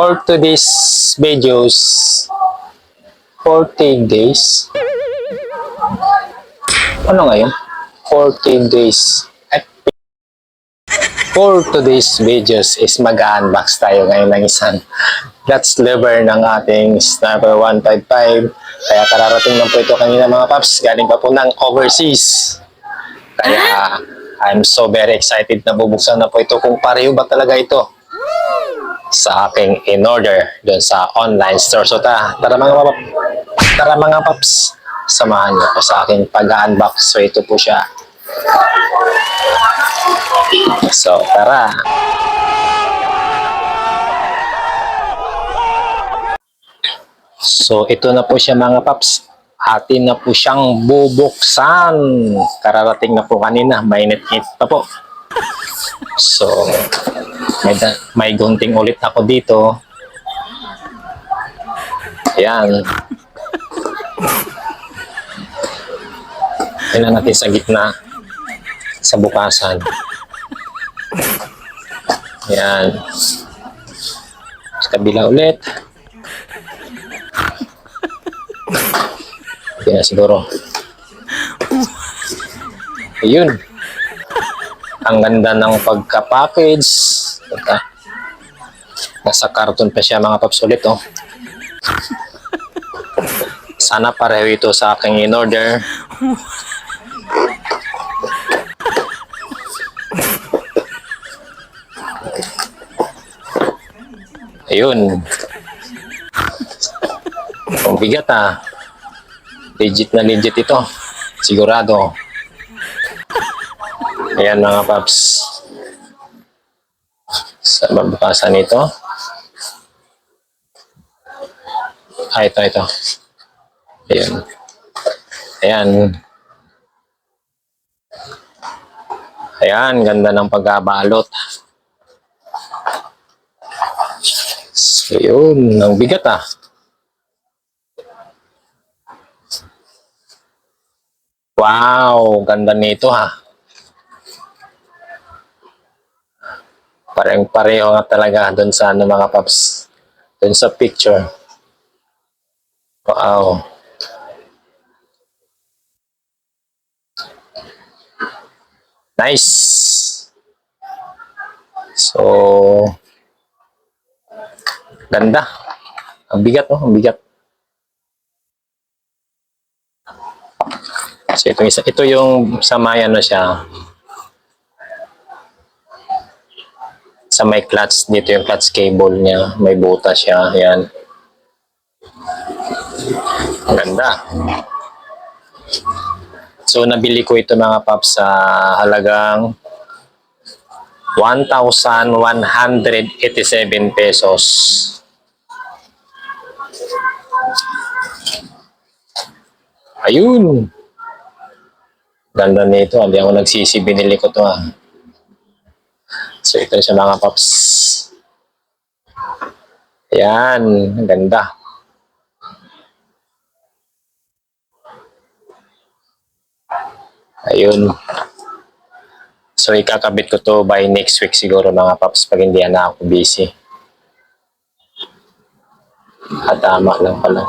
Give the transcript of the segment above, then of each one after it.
For today's videos, 14 days. Ano ngayon? 14 days. For today's videos is mag-unbox tayo ngayon ng isang Guts liver ng ating Sniper 155. Kaya kararating lang po ito kanina mga paps. Galing pa po ng overseas. Kaya I'm so very excited na bubuksan na po ito kung pareho ba talaga ito sa aking in-order doon sa online store. So ta, tara mga pap, tara mga paps, samahan niyo po sa aking pag-unbox. So ito po siya. So tara. So ito na po siya mga paps. Atin na po siyang bubuksan. Kararating na po kanina, mainit-init pa po. So, may, may gunting ulit ako dito. Ayan. Tingnan natin sa gitna. Sa bukasan. Ayan. Sa kabila ulit. Hindi na siguro. Ayun. Ang ganda ng pagka-package. Ito. Nasa karton pa siya mga paps ulit oh. Sana pareho ito sa aking in-order. Ayun. Ang bigat ah. Legit na legit ito. Sigurado. Ayan mga paps. Sa babukasan nito. Ah, ito, ito. Ayan. Ayan. Ayan, ganda ng pagkabalot. So, yun. Ang bigat ah. Wow, ganda nito ha. Parang pareho nga talaga doon sa ano mga paps. Doon sa picture. Wow. Nice. So, ganda. Ang bigat oh, ang bigat. So ito, ito yung samayan na siya. Sa may clutch, dito yung clutch cable niya. May butas siya. Ang ganda. So nabili ko ito mga paps sa halagang 1,187 pesos. Ayun. Ganda nito. Hindi ako nagsisi. Binili ko to ah. So ito sa mga paps. Ayan. Ang ganda. Ayun. So ikakabit ko to by next week siguro mga paps pag hindi na ako busy. At tama lang pala.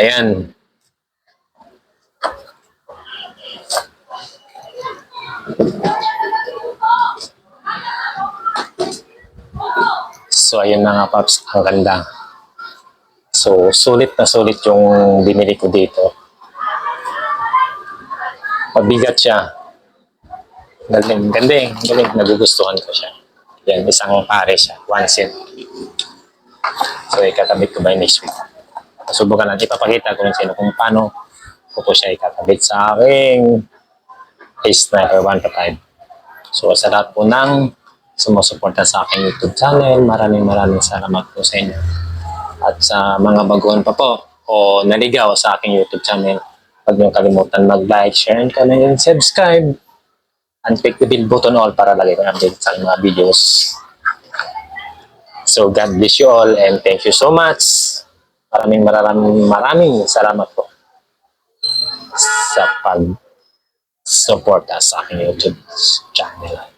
Ayan. So, ayun nga, Paps. Ang ganda. So, sulit na sulit yung binili ko dito. Mabigat siya. Galing, galing, galing. Nagugustuhan ko siya. Yan, isang pare siya. One set. So, ikatabit ko by next week. Subukan natin. Ipapakita ko rin sino kung paano ko po siya ikatabit sa aking Sniper 155. So, sa lahat po ng sumusuporta sa aking YouTube channel. Maraming maraming salamat po sa inyo. At sa mga baguhan pa po o naligaw sa aking YouTube channel, huwag niyong kalimutan mag-like, share, and comment, and subscribe. And click the bell button all para lagi ko update sa mga videos. So God bless you all and thank you so much. Maraming maraming maraming salamat po sa pag suporta sa aking YouTube channel.